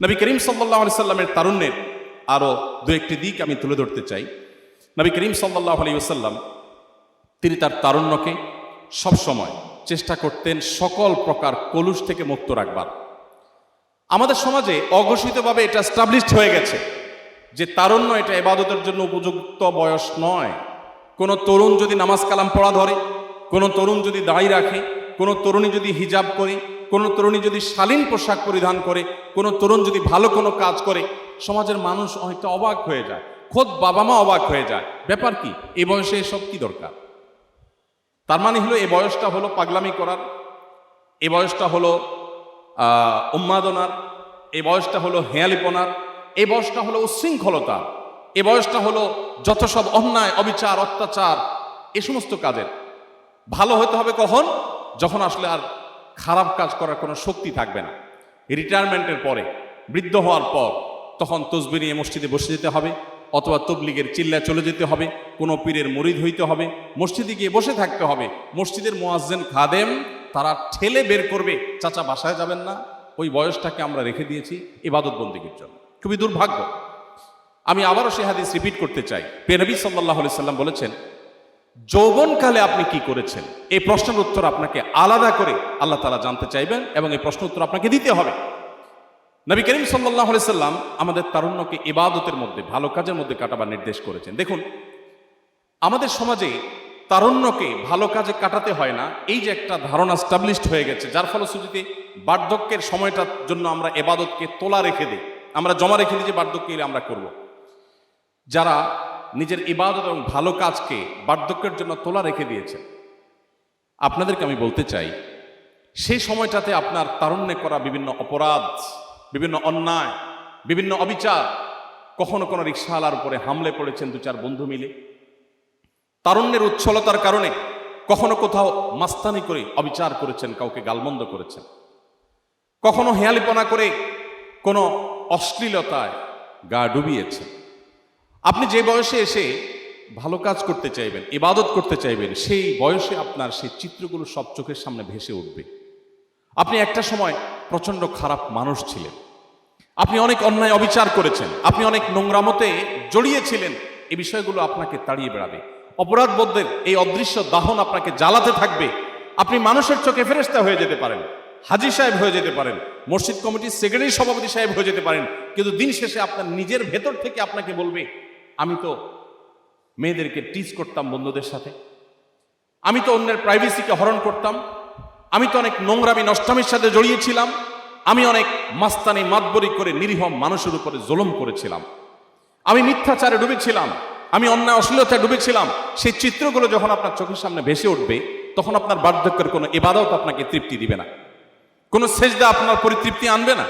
নবী করিম সাল্লাহ আলি সাল্লামের তারুণ্যের আরও দু একটি দিক আমি তুলে ধরতে চাই। নবী করিম সাল্লাহ আলী সাল্লাম তিনি তার তারুণ্যকে সবসময় চেষ্টা করতেন সকল প্রকার কলুষ থেকে মুক্ত রাখবার। আমাদের সমাজে অঘোষিতভাবে এটা স্টাবলিশড হয়ে গেছে যে তারুণ্য এটা এবাদতের জন্য উপযুক্ত বয়স নয়। কোনো তরুণ যদি নামাজ কালাম পড়া ধরে, কোনো তরুণ যদি দাড়ি রাখে, কোনো তরুণী যদি হিজাব করে কোনো তরুণী যদি শালীন পোশাক পরিধান করে, কোনো তরুণ যদি ভালো কোনো কাজ করে, সমাজের মানুষ অনেকটা অবাক হয়ে যায়, খোদ বাবা মা অবাক হয়ে যায়। ব্যাপার কি? এই বয়সে এসব কি দরকার? তার মানে হলো, এ বয়সটা হলো পাগলামি করার, এ বয়সটা হলো উন্মাদনার এই বয়সটা হলো হেয়ালিপনার, এ বয়সটা হলো উচ্ছৃঙ্খলতা, এ বয়সটা হলো যত সব অন্যায়, অবিচার, অত্যাচার, এ সমস্ত কাজের। ভালো হতে হবে কখন? যখন আসলে আর খারাপ কাজ করার কোনো শক্তি থাকবে না। রিটায়ারমেন্টের পরে, বৃদ্ধ হওয়ার পর, তখন তসবি নিয়ে মসজিদে বসে যেতে হবে, অথবা তবলিগের চিল্লায় চলে যেতে হবে, কোনো পীরের মরিদ হইতে হবে, মসজিদে গিয়ে বসে থাকতে হবে। মসজিদের মোয়াজ্জেন খাদেম, তারা ঠেলে বের করবে, চাচা বাসায় যাবেন না। ওই বয়সটাকে আমরা রেখে দিয়েছি ইবাদত বন্দীগীর জন্য। খুবই দুর্ভাগ্য। আমি আবারও সে হাদিস রিপিট করতে চাই। পেনবী সাল্লাহ সাল্লাম বলেছেন যৌবনকালে আপনি কি করেছেন? এই প্রশ্নের উত্তর আপনাকে আলাদা করে আল্লাহ তালা জানতে চাইবেন এবং এই প্রশ্ন উত্তর আপনাকে দিতে হবে। নবী করিম সাল্লাহ সাল্লাম আমাদের তারুণ্যকে ইবাদতের মধ্যে, ভালো কাজের মধ্যে কাটাবার নির্দেশ করেছেন। দেখুন, আমাদের সমাজে তারুণ্যকে ভালো কাজে কাটাতে হয় না। এই যে একটা ধারণা স্টাবলিশড হয়ে গেছে, যার ফলশ্রুতিতে বার্ধক্যের সময়টার জন্য আমরা এবাদতকে তোলা রেখে দিই। আমরা জমা রেখে দিই যে বার্ধক্য আমরা করব। যারা নিজের ইবাদত এবং ভালো কাজকে বার্ধক্যের জন্য তোলা রেখে দিয়েছেন আপনাদেরকে আমি বলতে চাই সেই সময়টাতে আপনার তারুণ্যে করা বিভিন্ন অপরাধ, বিভিন্ন অন্যায়, বিভিন্ন অবিচার, কখনো কোনো রিক্সাওয়ালার উপরে হামলে পড়েছেন দু চার বন্ধু মিলে। তারুণ্যের উচ্ছলতার কারণে কখনো কোথাও মাস্তানি করে অবিচার করেছেন, কাউকে গালমন্দ করেছেন। কখনো হেয়ালিপনা করে কোনো অশ্লীলতায় গা ডুবিয়েছেন। আপনি যে বয়সে এসে ভালো কাজ করতে চাইবেন, ইবাদত করতে চাইবেন, সেই বয়সে আপনার সেই চিত্রগুলো সব চোখের সামনে ভেসে উঠবে। আপনি একটা সময় প্রচণ্ড খারাপ মানুষ ছিলেন। আপনি অনেক অন্যায় অবিচার করেছেন। আপনি অনেক নোংরামতে জড়িয়েছিলেন। এই বিষয়গুলো আপনাকে তাড়িয়ে বেড়াবে। অপরাধ বোধের এই অদৃশ্য দাহন আপনাকে জ্বালাতে থাকবে। আপনি মানুষের চোখে ফেরেস্তা হয়ে যেতে পারেন, হাজি সাহেব হয়ে যেতে পারেন, মসজিদ কমিটির সেক্রেটারি সভাপতি সাহেব হয়ে যেতে পারেন। কিন্তু দিন শেষে আপনার নিজের ভেতর থেকে আপনাকে বলবে আমি তো মেয়েদেরকে টিচ করতাম বন্ধুদের সাথে। আমি তো অন্যের প্রাইভেসিকে হরণ করতাম। আমি তো অনেক নোংরামি, নষ্টামির সাথে জড়িয়েছিলাম। আমি অনেক মাস্তানি, মাতবরি করে নিরীহ মানুষের উপরে জুলুম করেছিলাম। আমি মিথ্যাচারে ডুবেছিলাম। আমি অন্যায়, অশ্লীলতায় ডুবেছিলাম। সেই চিত্রগুলো যখন আপনার চোখের সামনে ভেসে উঠবে, তখন আপনার বার্ধক্যের কোনো এবাদত আপনাকে তৃপ্তি দিবে না। কোনো সেজদা আপনার পরিতৃপ্তি আনবে না।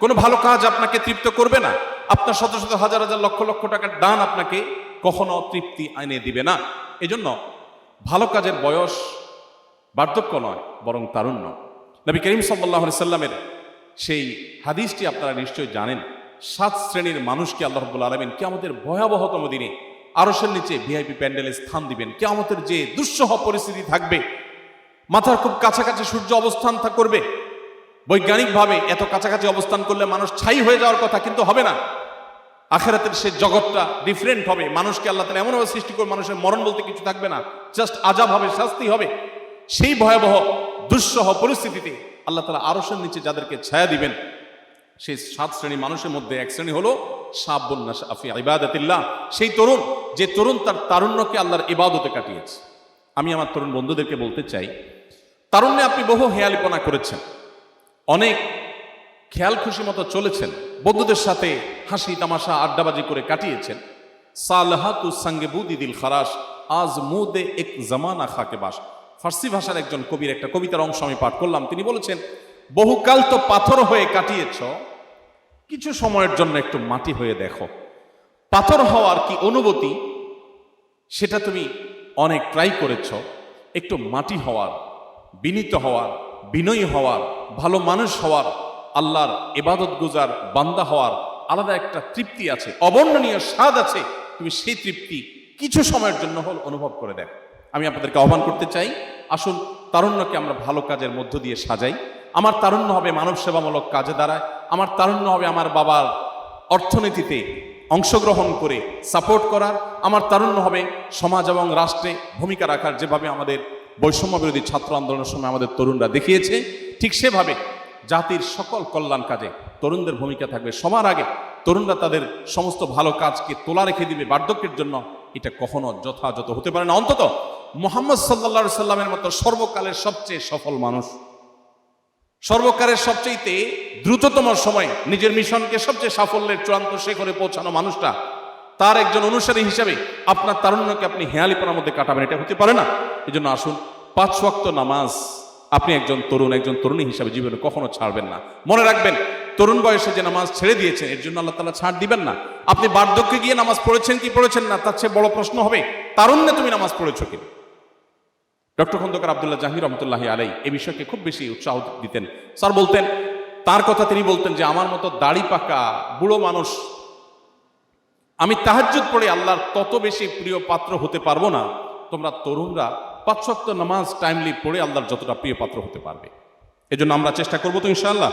কোনো ভালো কাজ আপনাকে তৃপ্ত করবে না। আপনার শত শত হাজার হাজার লক্ষ লক্ষ টাকার দান আপনাকে কখনো তৃপ্তি এনে দিবে না। এজন্য ভালো কাজের বয়স বার্ধক্য নয়, বরং তারুণ্য। নবী করিম সাল্লাহ সাল্লামের সেই হাদিসটি আপনারা নিশ্চয়ই জানেন। সাত শ্রেণির মানুষকে আল্লাহ রব্বুল আলমিন কেমতের ভয়াবহতম দিনে আরসের নিচে ভিআইপি প্যান্ডেলে স্থান দিবেন। কেমতের যে দুঃসহ পরিস্থিতি থাকবে, মাথার খুব কাছাকাছি সূর্য অবস্থান করবে বৈজ্ঞানিকভাবে এত কাছাকাছি অবস্থান করলে মানুষ ছাই হয়ে যাওয়ার কথা কিন্তু হবে না। আখেরাতের সে জগৎটা ডিফারেন্ট হবে। মানুষকে আল্লাহ তালা এমনভাবে সৃষ্টি করে মানুষের মরণ বলতে কিছু থাকবে না। জাস্ট আজাব হবে, শাস্তি হবে। সেই ভয়াবহ, দুঃসহ পরিস্থিতিতে আল্লাহ তালা আরসের নিচে যাদেরকে ছায়া দিবেন, সেই সাত শ্রেণি মানুষের মধ্যে এক শ্রেণি হলো সাবুন্নাস আফি ইবাদতিল্লাহ। সেই তরুণ, যে তরুণ তার তারুণ্যকে আল্লাহর ইবাদতে কাটিয়েছে। আমি আমার তরুণ বন্ধুদেরকে বলতে চাই, তারুণ্যে আপনি বহু হেয়ালিপনা করেছেন। অনেক খেয়াল খুশি মতো চলেছেন। বন্ধুদের সাথে হাসি, তামাশা, আড্ডাবাজি করে কাটিয়েছেন। সালহাতু সঙ্গে বুদি দিল খারাস আজ মুদে এক জামানা খাকে বাস। ফার্সি ভাষার একজন কবির একটা কবিতার অংশ আমি পাঠ করলাম। তিনি বলেছেন, বহুকাল তো পাথর হয়ে কাটিয়েছ, কিছু সময়ের জন্য একটু মাটি হয়ে দেখো। পাথর হওয়ার কি অনুভূতি? সেটা তুমি অনেক ট্রাই করেছ। একটু মাটি হওয়ার, বিনীত হওয়ার বিনয়ী হওয়ার, ভালো মানুষ হওয়ার, আল্লাহর এবাদত গুজার বান্দা হওয়ার আলাদা একটা তৃপ্তি আছে, অবর্ণনীয় স্বাদ আছে। তুমি সেই তৃপ্তি কিছু সময়ের জন্য হল অনুভব করে দেখ। আমি আপনাদেরকে আহ্বান করতে চাই, আসুন তারুণ্যকে আমরা ভালো কাজের মধ্য দিয়ে সাজাই। আমার তারুণ্য হবে মানব সেবামূলক কাজে দাঁড়ায়। আমার তারুণ্য হবে আমার বাবার অর্থনীতিতে অংশগ্রহণ করে সাপোর্ট করার। আমার তারুণ্য হবে সমাজ এবং রাষ্ট্রে ভূমিকা রাখার যেভাবে আমাদের বৈষম্য বিরোধী ছাত্র আন্দোলনের সময় আমাদের তরুণরা দেখিয়েছে, ঠিক সেভাবে জাতির সকল কল্যাণ কাজে তরুণদের ভূমিকা থাকবে। সবার আগে তরুণরা তাদের সমস্ত ভালো কাজকে তোলা রেখে দিবে বার্ধক্যের জন্য। এটা কখনো যথাযথ হতে পারে না। অন্তত মোহাম্মদ সাল্লা সাল্লামের মতো সর্বকালের সবচেয়ে সফল মানুষ, সর্বকালের সবচেয়ে দ্রুততম সময় নিজের মিশনকে সবচেয়ে সাফল্যের চূড়ান্ত শেখরে পৌঁছানো মানুষটা তার একজন অনুসারী হিসাবে আপনার তারুণ্যকে আপনি হেয়ালিপনার মধ্যে কাটাবেন, এটা হতে পারে না। এই জন্য আসুন, পাঁচ ওয়াক্ত নামাজ আপনি একজন তরুণ, একজন তরুণী হিসাবে জীবনে কখনো ছাড়বেন না। মনে রাখবেন, তরুণ বয়সে যে নামাজ ছেড়ে দিয়েছেন, এর জন্য আল্লাহ তালা ছাড় দিবেন না। আপনি বার্ধক্যে গিয়ে নামাজ পড়েছেন কি পড়েছেন না, তার চেয়ে বড় প্রশ্ন হবে, তারুণ্যে তুমি নামাজ পড়েছ কিনা? ডক্টর খন্দকার আবদুল্লাহ জাহির রহমতুল্লাহ আলাই এই বিষয়কে খুব বেশি উৎসাহ দিতেন। স্যার বলতেন, তার কথা তিনি বলতেন যে, আমার মতো দাড়ি পাকা, বুড়ো মানুষ আমি তাহাজ্জুদ পড়ে আল্লাহর তত বেশি প্রিয় পাত্র হতে পারব না। তোমরা তরুণরা পাঁচশক্ত নামাজ টাইমলি পড়ে আল্লাহর যতটা প্রিয় পাত্র হতে পারবে। এজন্য আমরা চেষ্টা করব তো ইনশাআল্লাহ।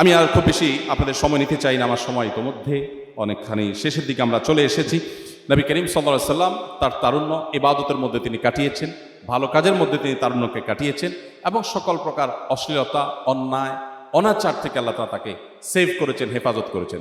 আমি আর খুব বেশি আপনাদের সময় নিতে চাই না, আমার সময় ইতোমধ্যে অনেকখানি শেষের দিকে আমরা চলে এসেছি। নবী করিম সাল্লা সাল্লাম তার তারুণ্য ইবাদতের মধ্যে তিনি কাটিয়েছেন, ভালো কাজের মধ্যে তিনি তারুণ্যকে কাটিয়েছেন এবং সকল প্রকার অশ্লীলতা, অন্যায়, অনাচার থেকে আল্লাহ তাকে সেভ করেছেন, হেফাজত করেছেন।